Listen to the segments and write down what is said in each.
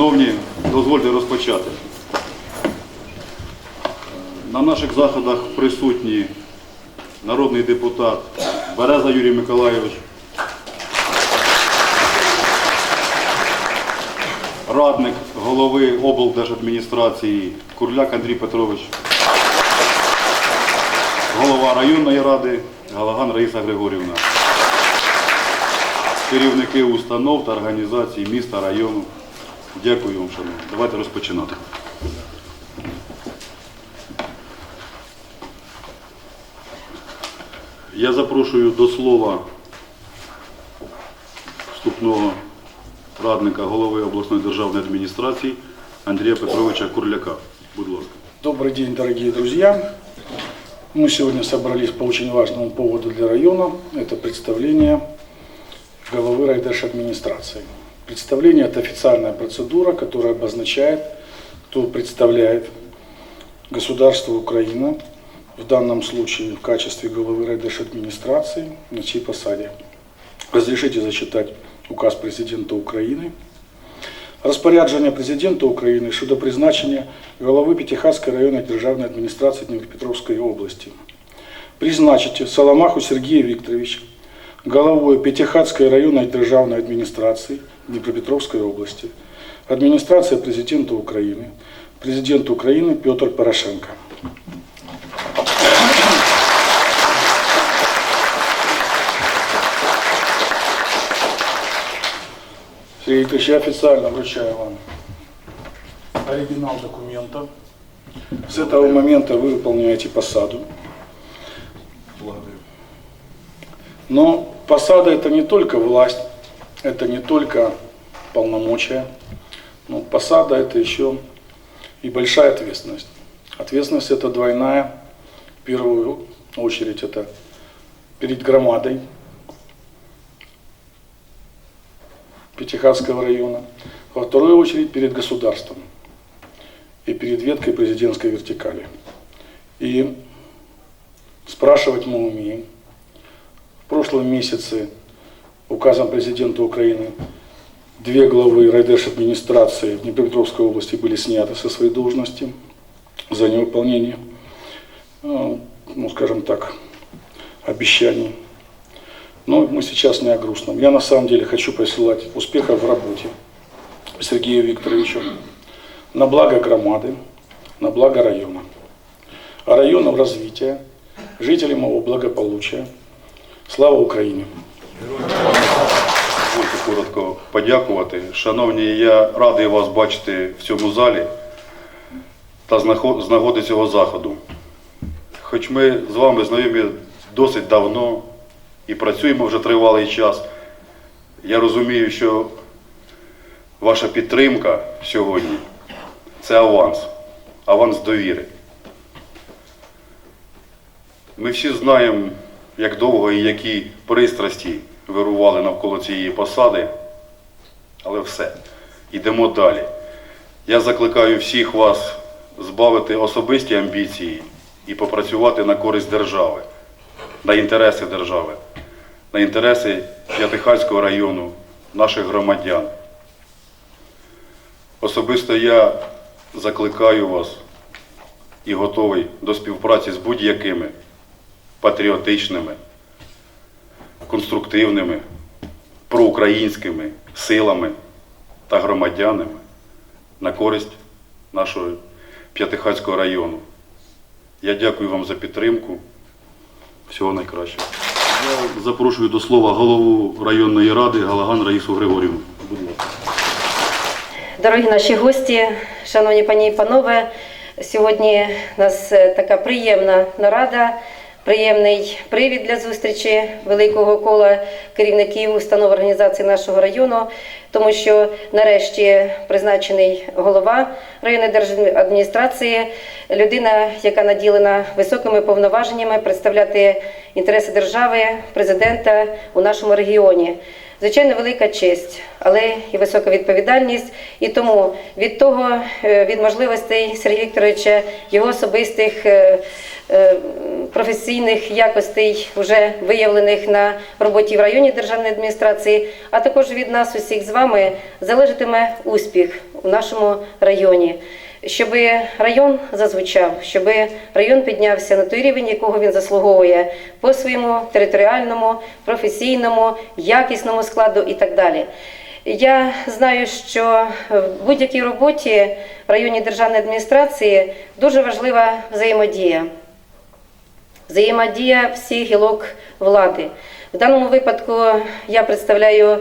Шановні. Дозвольте розпочати. На наших заходах присутні народний депутат Береза Юрій Миколайович, радник голови облдержадміністрації Курляк Андрій Петрович, голова районної ради Галаган Раїса Григорівна, керівники установ та організацій міста, району. Дякую вам, шановні. Давайте розпочинати. Я запрошую до слова вступного радника голови обласної державної адміністрації Андрія Петровича Курляка. Будь ласка. Добрый день, дорогие друзья. Мы сегодня собрались по очень важному поводу для района. Это представление главы райдержадминистрации. Представление – это официальная процедура, которая обозначает, кто представляет государство Украина, в данном случае в качестве главы райдержадминистрации, на чьей посаде. Разрешите зачитать указ президента Украины – Розпорядження президента України щодо призначення голови П'ятихатської районної державної адміністрації Дніпропетровської області. Призначити Соломаху Сергія Вікторовича головою П'ятихатської районної державної адміністрації Дніпропетровської області. Адміністрація президента України. Президент України Петр Порошенко. Сергей Викторович, я официально вручаю вам оригинал документа. С этого момента вы выполняете посаду. Благодарю. Но посада это не только власть, это не только полномочия. Но посада это еще и большая ответственность. Ответственность это двойная. В первую очередь это перед громадой Пятихатского района. Во вторую очередь перед государством и перед веткой президентской вертикали. И спрашивать мы умеем. В прошлом месяце указом президента Украины две главы райдерш администрации в Днепропетровской области были сняты со своей должности за невыполнение, э, ну скажем так, обещаний. Но мы сейчас не о грустном. Я на самом деле хочу посылать успехов в работе Сергею Викторовичу на благо громады, на благо района. А районов развития, жителям его благополучия. Слава Украине! Дозвольте коротко подякувати. Шановні, я радий вас бачити в цьому залі та з нагоди цього заходу. Хоч ми з вами знайомі досить давно і працюємо вже тривалий час, я розумію, що ваша підтримка сьогодні це аванс, аванс довіри. Ми всі знаємо, як довго і які пристрасті вирували навколо цієї посади, але все, йдемо далі. Я закликаю всіх вас збавити особисті амбіції і попрацювати на користь держави, на інтереси держави, на інтереси П'ятихатського району, наших громадян. Особисто я закликаю вас і готовий до співпраці з будь-якими патріотичними, конструктивними, проукраїнськими силами та громадянами на користь нашого П'ятихатського району. Я дякую вам за підтримку. Всього найкращого. Я запрошую до слова голову районної ради Галаган Раїсу Григорівну. Будь ласка. Дорогі наші гості, шановні пані і панове, сьогодні у нас е, така приємна нарада, приємний привід для зустрічі великого кола керівників установ організації нашого району, тому що нарешті призначений голова районної держадміністрації, людина, яка наділена високими повноваженнями представляти інтереси держави, президента у нашому регіоні. Звичайно, велика честь, але і висока відповідальність. І тому від того, е, від можливостей Сергія Вікторовича, його особистих е, е, професійних якостей, вже виявлених на роботі в районі державної адміністрації, а також від нас усіх з вами залежатиме успіх у нашому районі. Щоб район зазвучав, щоб район піднявся на той рівень, якого він заслуговує по своєму територіальному, професійному, якісному складу і так далі. Я знаю, що в будь-якій роботі в районі державної адміністрації дуже важлива взаємодія взаємодія всіх гілок влади. В даному випадку я представляю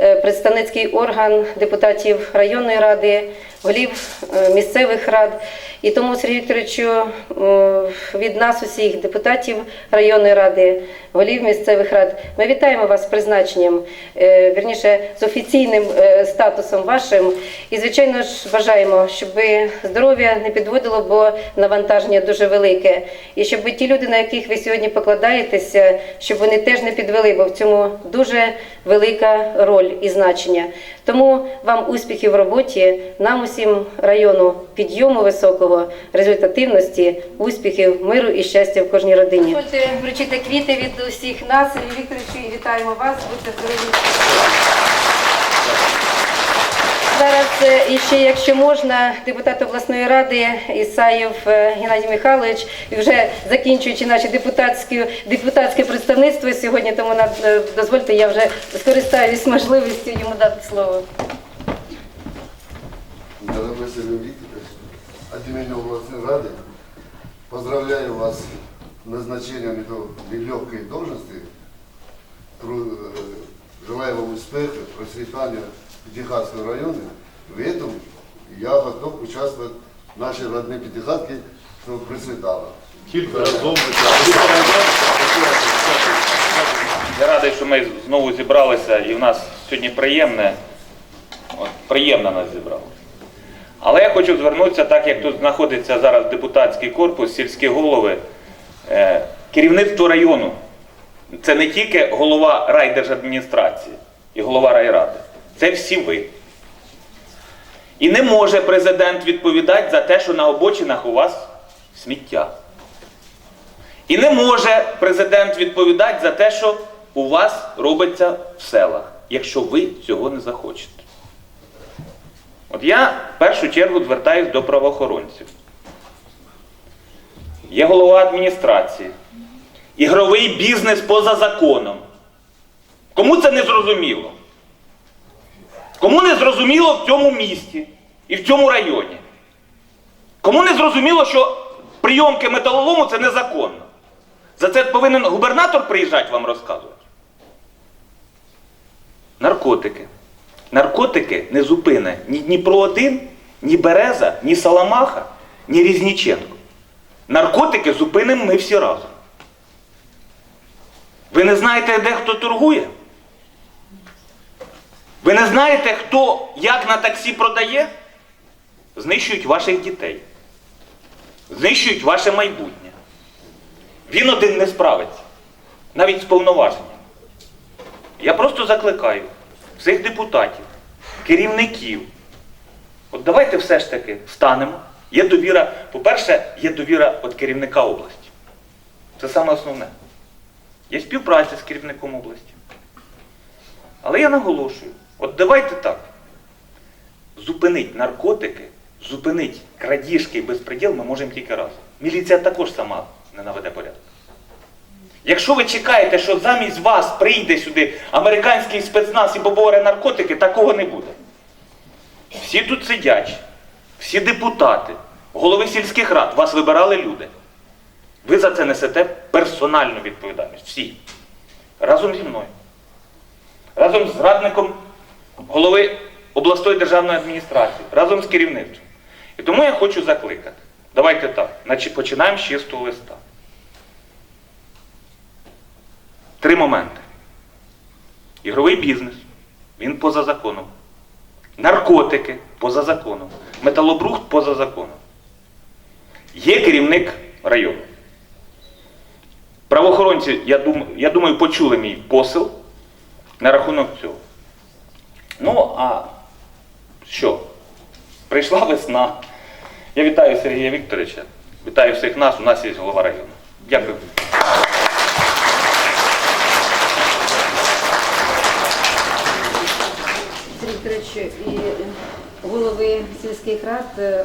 е, представницький орган депутатів районної ради, голів е, місцевих рад. І тому, Сергію Вікторовичу, е, від нас, усіх депутатів районної ради, голів місцевих рад, ми вітаємо вас з призначенням, е, вірніше, з офіційним статусом вашим. І, звичайно ж, бажаємо, щоб здоров'я не підводило, бо навантаження дуже велике. І щоб ті люди, на яких ви сьогодні покладаєтеся, щоб вони теж не підвели, бо в цьому дуже велика роль і значення. Тому вам успіхів в роботі, нам усім району підйому високого, результативності, успіхів, миру і щастя в кожній родині. Дозвольте вручити квіти від усіх нас, Сергій Вікторовичу, і вітаємо вас. Будьте здорові. Зараз е, і ще, якщо можна, депутат обласної ради Ісаєв е, Геннадій Михайлович, і вже закінчуючи наше депутатське, депутатське представництво сьогодні, тому на- е, дозвольте, я вже скористаюсь можливістю йому дати слово. Дорогой Сергей Викторович, от имени областной рады поздравляю вас с назначением этой нелегкой должности. Тру- э, Желаю вам успеха, процветания в Пятихатском районе. В этом я готов участвовать в нашей родной Пятихатке, чтобы процветала. Тільки разом Я радий, що ми знову зібралися, і в нас сьогодні приємне, от, приємно нас зібрало. Але я хочу звернутися, так як тут знаходиться зараз депутатський корпус, сільські голови, е, керівництво району. Це не тільки голова райдержадміністрації і голова райради. Це всі ви. І не може президент відповідати за те, що на обочинах у вас сміття. І не може президент відповідати за те, що у вас робиться в селах, якщо ви цього не захочете. От я в першу чергу звертаюсь до правоохоронців. Є голова адміністрації, ігровий бізнес поза законом. Кому це не зрозуміло? Кому не зрозуміло в цьому місті і в цьому районі? Кому не зрозуміло, що прийомки металолому це незаконно? За це повинен губернатор приїжджати вам розказувати. Наркотики. Наркотики не зупине ні Дніпро 1 ні Береза, ні Саламаха, ні Різніченко. Наркотики зупинимо ми всі разом. Ви не знаєте, де хто торгує? Ви не знаєте, хто як на таксі продає? Знищують ваших дітей. Знищують ваше майбутнє. Він один не справиться, навіть з повноваженням. Я просто закликаю всіх депутатів, керівників. От давайте все ж таки станемо. Є довіра, по-перше, є довіра від керівника області. Це саме основне. Є співпраця з керівником області. Але я наголошую, от давайте так. Зупинить наркотики, зупинить крадіжки і безпреділ ми можемо тільки разом. Міліція також сама не наведе порядок. Якщо ви чекаєте, що замість вас прийде сюди американський спецназ і поборе наркотики, такого не буде. Всі тут сидять, всі депутати, голови сільських рад, вас вибирали люди. Ви за це несете персональну відповідальність. Всі. Разом зі мною. Разом з радником голови обласної державної адміністрації, разом з керівництвом. І тому я хочу закликати. Давайте так. Починаємо з чистого листа. Три моменти. Ігровий бізнес, він поза законом. Наркотики поза законом. Металобрухт поза законом. Є керівник району. Правоохоронці, я думаю, я думаю, почули мій посил. на рахунок цього. Ну, а що? Прийшла весна. Я вітаю Сергія Вікторовича. Вітаю всіх нас. У нас є голова району. Дякую. Сергій і голови сільських рад е,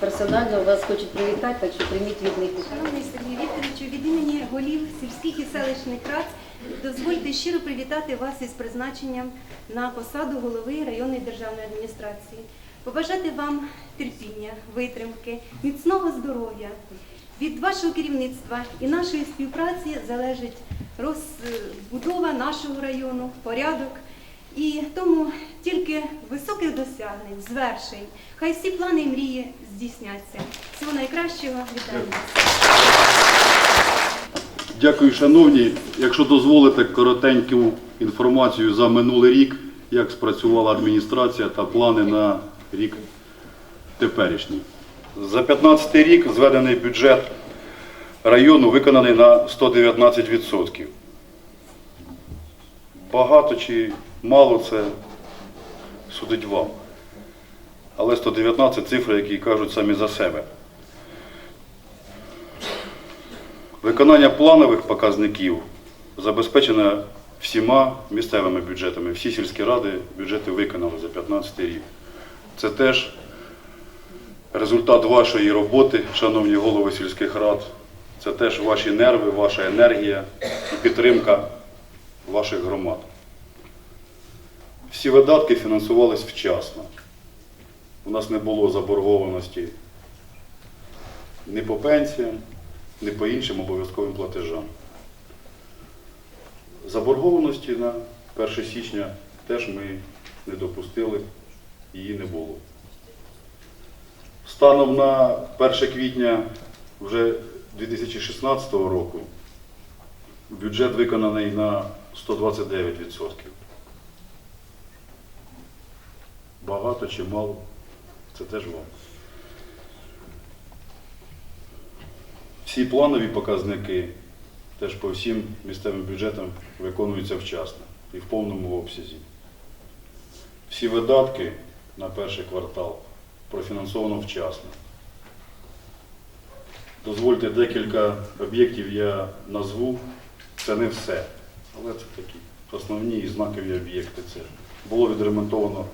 персонально вас хочуть привітати, так що прийміть від них. Шановний Сергій Вікторовичу, від імені голів сільських і селищних рад дозвольте щиро привітати вас із призначенням на посаду голови районної державної адміністрації. Побажати вам терпіння, витримки, міцного здоров'я. Від вашого керівництва і нашої співпраці залежить розбудова нашого району, порядок. І тому тільки високих досягнень, звершень. Хай всі плани і мрії здійсняться. Всього найкращого вітаю. Дякую, шановні. Якщо дозволите коротеньку інформацію за минулий рік, як спрацювала адміністрація та плани на рік теперішній. За 15 рік зведений бюджет району виконаний на 119%. Багато чи мало це судить вам. Але 119 цифри, які кажуть самі за себе. Виконання планових показників забезпечено всіма місцевими бюджетами. Всі сільські ради бюджети виконали за 2015 рік. Це теж результат вашої роботи, шановні голови сільських рад. Це теж ваші нерви, ваша енергія і підтримка ваших громад. Всі видатки фінансувались вчасно. У нас не було заборгованості ні по пенсіям, ні по іншим обов'язковим платежам. Заборгованості на 1 січня теж ми не допустили, її не було. Станом на 1 квітня вже 2016 року бюджет виконаний на 129%. Багато чи мало, це теж вам. Всі планові показники теж по всім місцевим бюджетам виконуються вчасно і в повному обсязі. Всі видатки на перший квартал профінансовано вчасно. Дозвольте декілька об'єктів я назву. Це не все, але це такі основні і знакові об'єкти. Це було відремонтовано,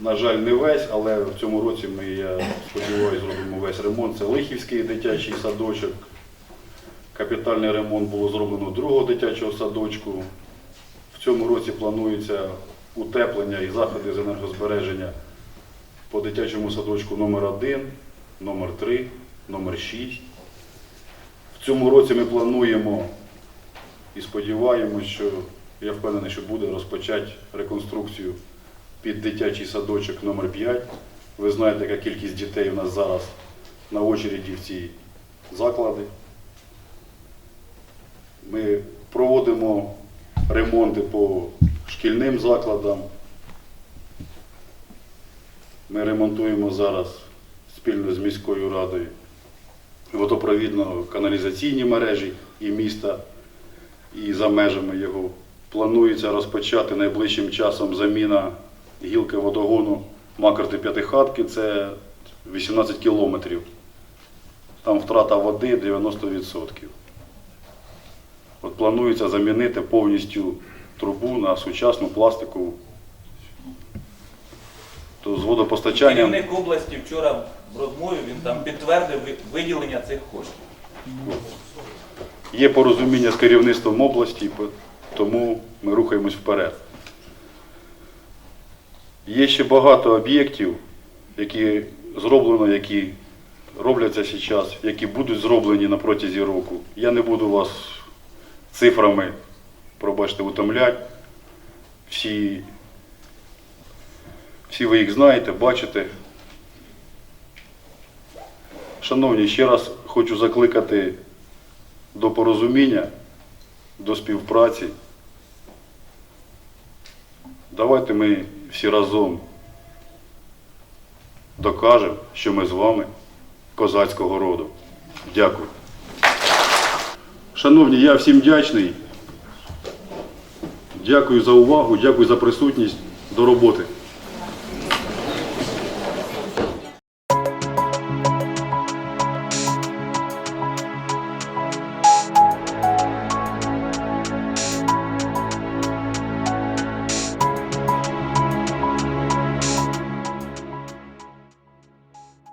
на жаль, не весь, але в цьому році ми, я сподіваюся, зробимо весь ремонт. Це Лихівський дитячий садочок. Капітальний ремонт було зроблено другого дитячого садочку. В цьому році планується утеплення і заходи з енергозбереження по дитячому садочку номер 1 номер 3 номер 6 В цьому році ми плануємо і сподіваємось, що я впевнений, що буде розпочати реконструкцію під дитячий садочок номер 5 Ви знаєте, яка кількість дітей у нас зараз на очереді в ці заклади. Ми проводимо ремонти по шкільним закладам. Ми ремонтуємо зараз спільно з міською радою водопровідно-каналізаційні мережі і міста, і за межами його. Планується розпочати найближчим часом заміна гілки водогону Макарти П'ятихатки, це 18 кілометрів. Там втрата води 90%. От планується замінити повністю трубу на сучасну пластикову. То з водопостачанням. Керівник області вчора в розмові він там підтвердив виділення цих коштів. Є порозуміння з керівництвом області, тому ми рухаємось вперед. Є ще багато об'єктів, які зроблено, які робляться зараз, які будуть зроблені на протязі року. Я не буду вас цифрами, пробачте, утомляти. Всі, всі ви їх знаєте, бачите. Шановні, ще раз хочу закликати до порозуміння, до співпраці. Давайте ми всі разом докажемо, що ми з вами козацького роду. Дякую. Шановні, я всім вдячний. Дякую за увагу, дякую за присутність. До роботи.